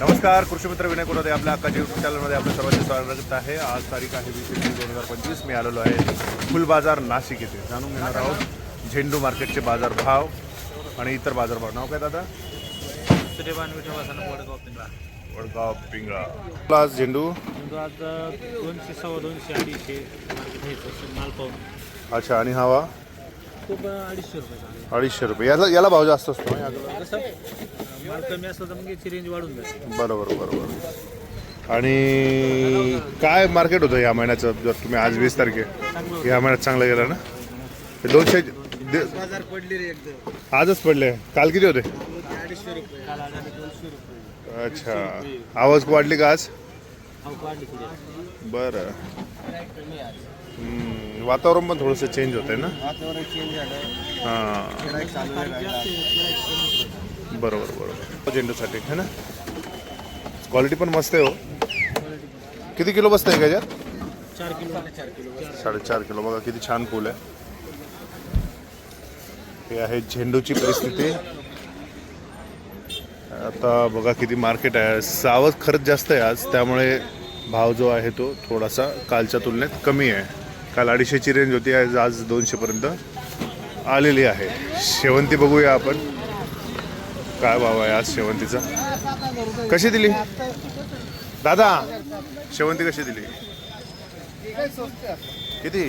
नमस्कार कृषी मित्र विनय कोणते आपल्या अक्काच्या युट्यूब चॅनलमध्ये आपलं सर्वांचे स्वागत आहे. आज तारीख आहे वीस एप्रिल दोन हजार पंचवीस. मी आलेलो आहे फुल बाजार नाशिक येथे. जाणून घेणार आहोत झेंडू मार्केटचे बाजार भाव आणि इतर बाजारभाव. नाव काय दादा? वडगाव पिंगळा. वडगाव पिंगळा. आज झेंडू? आज दोनशे सव्वा दोनशे अडीचशे माल पाहून. अच्छा आणि हवा खूप अडीचशे रुपये अडीचशे रुपये. याला याला भाव जास्त असतो माल कमी असलं तर मग याची रेंज वाढून जाते बरोबर बरोबर. आणि काय मार्केट होतं या महिन्याचं? जर तुम्ही आज वीस तारखे या महिन्यात चांगलं गेलं ना? हे दोनशे दे- बाजार पडली रे एकदम आजच पडले. काल किती होते? अडीचशे रुपये. काल आले दोनशे रुपये. अच्छा. आवाज वाढली का आज? पुढे बरं. हम्म, वातावरण पण थोडंसं चेंज होतंय ना? वातावरण चेंज झालं. हां. गिराईक चालू आहे राहिला. बरोबर बरोबर. झेंडूसाठी है ना? क्वालिटी पण मस्त आहे हो. किती किलो बसतं आहे का याच्यात? चार किलो चार किलो साडेचार किलो. बघा किती छान फुल आहे. हे आहे झेंडूची परिस्थिती. आता बघा किती मार्केट आहे. सावध खरंच जास्त आहे आज. त्यामुळे भाव जो आहे तो थोडासा कालच्या तुलनेत कमी आहे. काल अडीचशेची रेंज होती. आज आज दोनशेपर्यंत आलेली आहे. शेवंती बघूया आपण. काय भाव आहे आज शेवंतीचा? कशी दिली? दादा शेवंती कशी दिली? किती?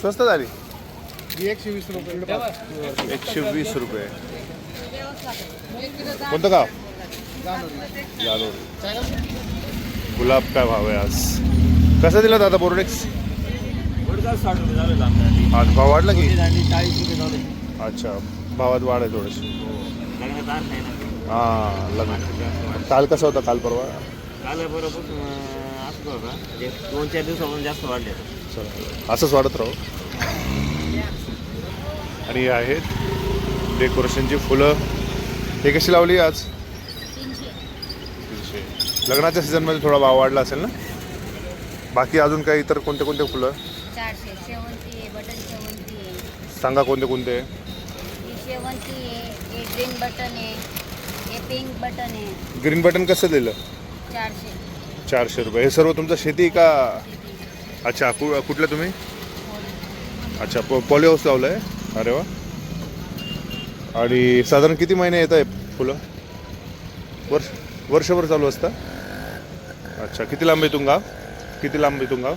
स्वस्त झाली. एकशे वीस रुपये. एकशे वीस रुपये कोणतं गाव? गुलाब काय भाव आहे आज? कसा दिला दादा बोर्डेक्स? साठ रुपये आज भाव वाढला की? अच्छा. भावात वाढ आहे थोडीशी. हां लग्न. काल कसा होता? काल परवा? काल बरोबर होता. म्हणजे दोन चार दिवसापासून जास्त वाढले. चला असंच वाढत राहू. आणि हे आहेत डेकोरेशनची फुलं. हे कशी लावली आज? तीनशे. लग्नाच्या सीझनमध्ये थोडा भाव वाढला असेल ना? बाकी अजून काही इतर कोणते कोणते फुलं? सांगा कोणते कोणते शेवंती आहे हे ग्रीन बटन आहे हे पिंक बटन आहे. ग्रीन बटन कसं दिलं? चारशे. चारशे रुपये. हे सर्व तुमचं शेती का? अच्छा कु कुठलं तुम्ही? अच्छा पो पॉली हाऊस लावलं आहे अरे वा. आणि साधारण किती महिने येत आहे फुलं? वर्ष वर्षभर चालू असतं? अच्छा किती लांब इथून गाव? किती लांब इथून गाव?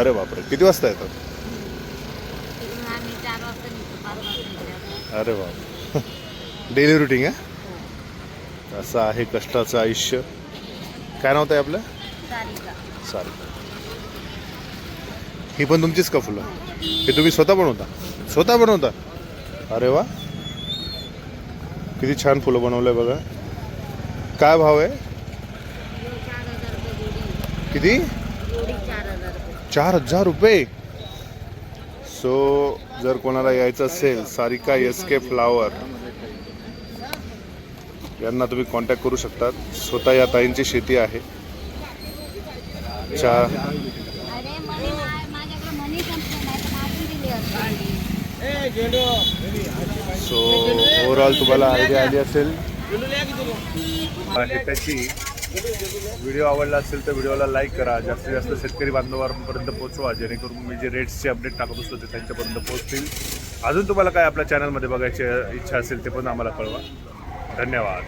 अरे बापरे किती वाजता येतात? तिकडून आम्ही चार वाजता निघतो. अरे बाप डेली रुटीन आहे असं आहे कष्टाचं आयुष्य. काय नाव आहे आपलं? सारिका. चालेल ही पण तुमचीच का फुलं? हे तुम्ही स्वतः बनवता? स्वतः बनवता? अरे वा. किती छान फुलं बनवलंय बघा. काय भाव आहे? किती? चार हजार रुपये? सो जर कोणाला यायचं असेल सारिका एस के फ्लावर यांना तुम्ही कॉन्टॅक्ट करू शकतात. स्वतः या ताईंची शेती आहे. चार अरे मनी मा- माझ्याकडे मनी संपले नाही तर माझी दिली असते. सो ओव्हरऑल तुम्हाला आयडिया आली असेल. त्याची व्हिडिओ आवडला असेल तर व्हिडिओला लाईक करा. जास्तीत जास्त शेतकरी बांधवांपर्यंत पोहोचवा जेणेकरून मी जे रेट्सचे अपडेट टाकत असतो ते त्यांच्यापर्यंत पोहोचतील. अजून तुम्हाला काय आपल्या चॅनलमध्ये बघायची इच्छा असेल ते पण आम्हाला कळवा. धन्यवाद.